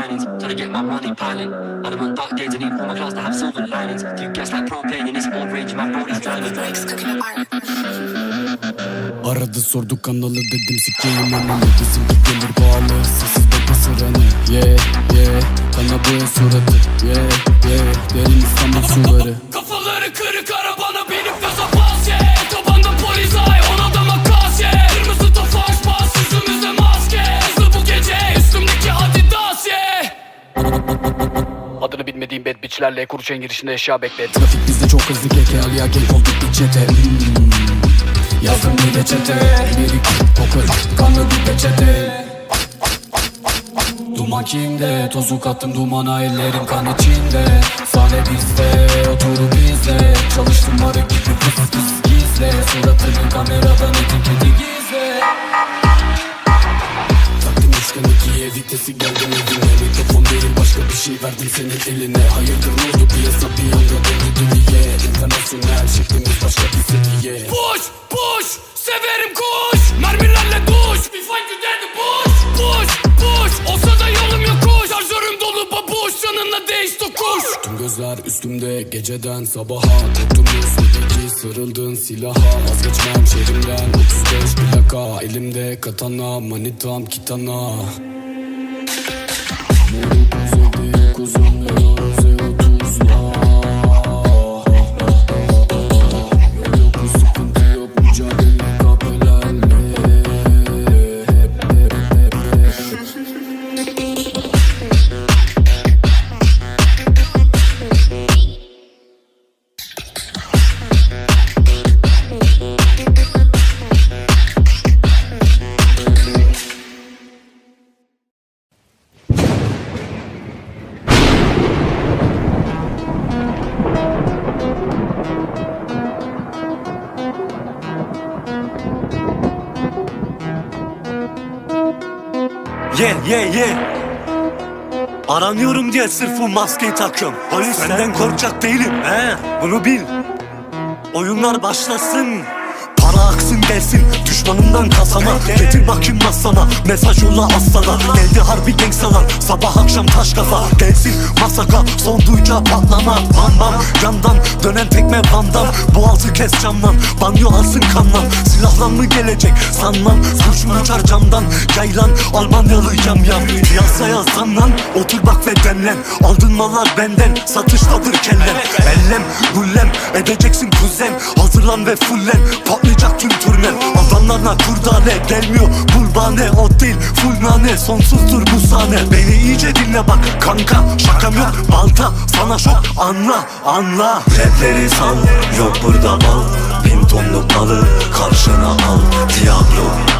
linings. Trying to get my money piling. And I'm on dark days, need all my clothes to have silver linings. You guess like propane in this old range, my body's driving. Aradı sordu kanalı dedim sikeyim ananı Bizim de gelir bağlı sessiz bekle sıranı. Yeah yeah. Bana boya suratı Yeah yeah. Derin İstanbul suları bitchlerle Kuruçay'ın girişinde eşya beklet Trafik bizde çok hızlı keke Aliya genk olduk bir çete. Yazdım bir reçete. Biri kokur kanlı bir peçete. Duman kimde? Tozu kattım dumana ellerim kan içinde. Sahne bizde oturup izle Çalıştım arı gibi verdim senin eline. Hayırdır ne oldu? Piyasa bir anda döndü dünya İnternasyonel şeklimiz başka bir seviye Push push severim kuş. Mermilerle duş We find you dead push push push. Olsa da yolum yokuş Şarjörüm dolu babuş. Yanına değiş tokuş. Tüm gözler üstümde geceden sabaha. Korktunuz peki sarıldın silaha. Vazgeçmem şehrimden 35 plaka Elimde katana manitam kitana. Moruk uzaydı kuzum Ye ye ye. Aranıyorum diye sırf bu maskeyi takıyorum. Polis senden korkacak değilim. He? Bunu bil. Oyunlar başlasın Para aksın gelsin düşmanımdan kasana. Getir bakayım masana mesaj yolla aslana. Geldi harbi gangstalar sabah akşam taş kafa. Gelsin masaka son duyacağı patlama. Bam bam yandan dönen tekme bandam Boğazı kes camdan banyo alsın kanlan Silahlan mı gelecek sanmam. Kurşun uçar camdan? Yaylan Almanyalı yam yam. Piyasaya zanlan otur bak ve demlen. Aldın mallar benden satıştadır kellen. Ellem gullem edeceksin kuzen Hazırlan ve fullen patlayacak tüm turnen Adamlarla kurdane gelmiyor. Bulbane O değil. Full nane. Sonsuzdur bu sahne. Beni iyice dinle bak kanka. Şakam yok. Balta. Sana şok. Anla. Anla. Rapleri sal. Yok burada bal Bin tonluk malı. Karşına al. Diablo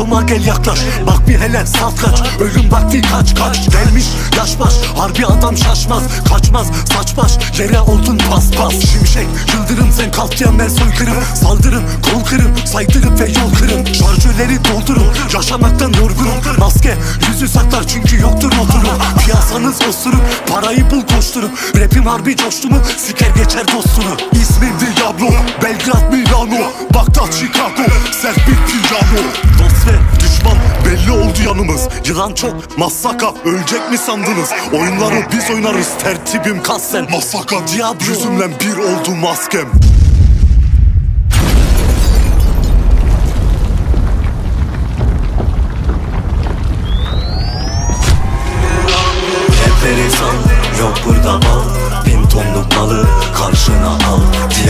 Getoma gel yaklaş. Bak bir hele saf kaç. Ölüm vakti kaç kaç. Gelmiş yaş baş. Harbi adam şaşmaz Kaçmaz. Saç baş Yere oldun pas pas. Şimşek yıldırım sen kalk diyen ben soykırım Saldırın kol kırın Saydırıp ve yol kırın Şarjörleri doldurun Yaşamaktan yorgunum. Maske yüzü saklar çünkü yoktur oturum. Piyasanız osuruk Parayı bul koşturun Rapim harbi coştu mu Siker geçer dostunu. İsmim Diablo Belgrad Milano Bagdat Chicago. Sert bir piyano Ve düşman belli oldu yanımız. Yılan çok masaka ölecek mi sandınız? Oyunları biz oynarız tertibim kassen Masaka Diablo. Yüzümle bir oldu maskem. Rapleri sal yok burada bal Bin tonluk malı karşına al. Diablo